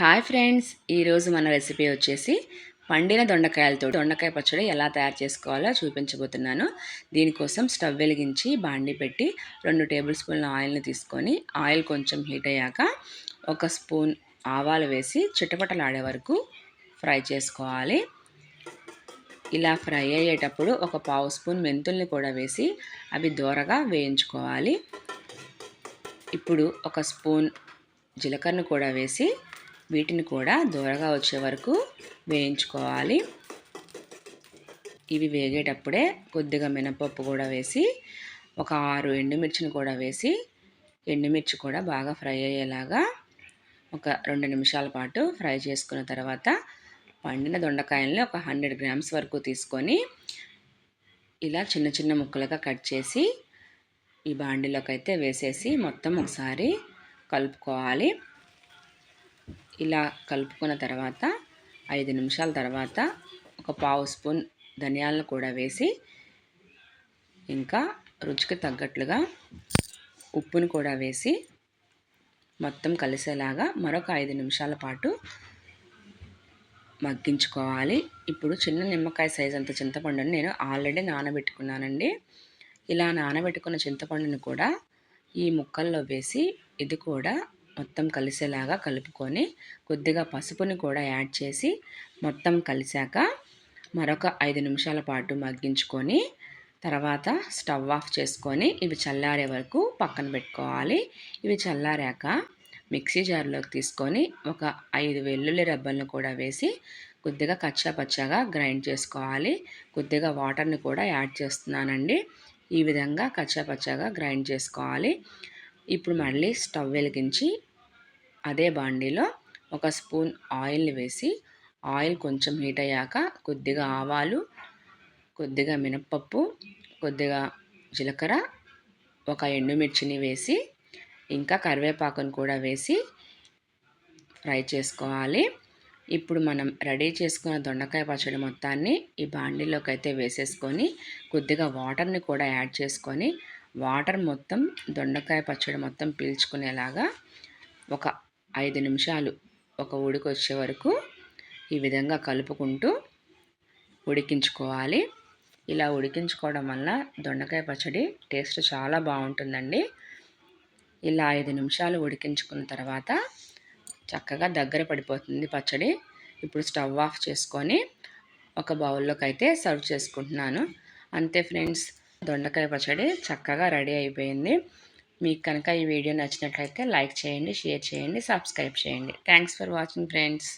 Hi friends ఈరోజు మన recipe వచ్చేసి పండిన దొండకాయలతో దొండకాయ పచ్చడి ఎలా తయారు చేసుకోవాలో చూపించబోతున్నాను. దీనికోసం స్టవ్ వెలిగించి బాండి పెట్టి రెండు టేబుల్ స్పూన్ల ఆయిల్ని తీసుకొని ఆయిల్ కొంచెం హీట్ అయ్యాక ఒక స్పూన్ ఆవాలు వేసి చిటపటలాడే వరకు ఫ్రై చేసుకోవాలి. ఇలా ఫ్రై అయ్యేటప్పుడు ఒక పావు స్పూన్ మెంతుల్ని కూడా వేసి అవి దూరగా వేయించుకోవాలి. ఇప్పుడు ఒక స్పూన్ జీలకర్రను కూడా వేసి వీటిని కూడా దూరగా వచ్చే వరకు వేయించుకోవాలి. ఇవి వేగేటప్పుడే కొద్దిగా మినపప్పు కూడా వేసి ఒక ఆరు ఎండుమిర్చిని కూడా వేసి ఎండుమిర్చి కూడా బాగా ఫ్రై అయ్యేలాగా ఒక రెండు నిమిషాల పాటు ఫ్రై చేసుకున్న తర్వాత పండిన దొండకాయల్ని ఒక హండ్రెడ్ గ్రామ్స్ వరకు తీసుకొని ఇలా చిన్న చిన్న ముక్కలుగా కట్ చేసి ఈ బాండిలోకి అయితే వేసేసి మొత్తం ఒకసారి కలుపుకోవాలి. ఇలా కలుపుకున్న తర్వాత ఐదు నిమిషాల తర్వాత ఒక పావు స్పూన్ ధనియాలను కూడా వేసి ఇంకా రుచికి తగ్గట్లుగా ఉప్పును కూడా వేసి మొత్తం కలిసేలాగా మరొక ఐదు నిమిషాల పాటు మగ్గించుకోవాలి. ఇప్పుడు చిన్న నిమ్మకాయ సైజ్ అంత చింతపండుని నేను ఆల్రెడీ నానబెట్టుకున్నానండి. ఇలా నానబెట్టుకున్న చింతపండుని కూడా ఈ ముక్కల్లో వేసి ఇది కూడా మొత్తం కలిసేలాగా కలుపుకొని కొద్దిగా పసుపుని కూడా యాడ్ చేసి మొత్తం కలిసాక మరొక ఐదు నిమిషాల పాటు మగ్గించుకొని తర్వాత స్టవ్ ఆఫ్ చేసుకొని ఇవి చల్లారే వరకు పక్కన పెట్టుకోవాలి. ఇవి చల్లారాక మిక్సీ జార్లోకి తీసుకొని ఒక ఐదు వెల్లుల్లి రబ్బలను కూడా వేసి కొద్దిగా కచ్చాపచ్చాగా గ్రైండ్ చేసుకోవాలి. కొద్దిగా వాటర్ని కూడా యాడ్ చేస్తున్నానండి. ఈ విధంగా కచ్చాపచ్చగా గ్రైండ్ చేసుకోవాలి. ఇప్పుడు మళ్ళీ స్టవ్ వెలిగించి అదే బాండీలో ఒక స్పూన్ ఆయిల్ని వేసి ఆయిల్ కొంచెం హీట్ అయ్యాక కొద్దిగా ఆవాలు కొద్దిగా మినప్పప్పు కొద్దిగా జీలకర్ర ఒక ఎండుమిర్చిని వేసి ఇంకా కరివేపాకును కూడా వేసి ఫ్రై చేసుకోవాలి. ఇప్పుడు మనం రెడీ చేసుకున్న దొండకాయ పచ్చడి మొత్తాన్ని ఈ బాండీలోకి అయితే వేసేసుకొని కొద్దిగా వాటర్ని కూడా యాడ్ చేసుకొని వాటర్ మొత్తం దొండకాయ పచ్చడి మొత్తం పీల్చుకునేలాగా ఒక ఐదు నిమిషాలు ఒక ఉడికి వచ్చే వరకు ఈ విధంగా కలుపుకుంటూ ఉడికించుకోవాలి. ఇలా ఉడికించుకోవడం వల్ల దొండకాయ పచ్చడి టేస్ట్ చాలా బాగుంటుందండి. ఇలా ఐదు నిమిషాలు ఉడికించుకున్న తర్వాత చక్కగా దగ్గర పడిపోతుంది పచ్చడి. ఇప్పుడు స్టవ్ ఆఫ్ చేసుకొని ఒక బౌల్లోకి అయితే సర్వ్ చేసుకుంటున్నాను. అంతే ఫ్రెండ్స్ దొండకాయ పచ్చడి చక్కగా రెడీ అయిపోయింది. మీకు కనుక ఈ వీడియో నచ్చినట్లయితే లైక్ చేయండి షేర్ చేయండి సబ్స్క్రైబ్ చేయండి. Thanks for watching friends.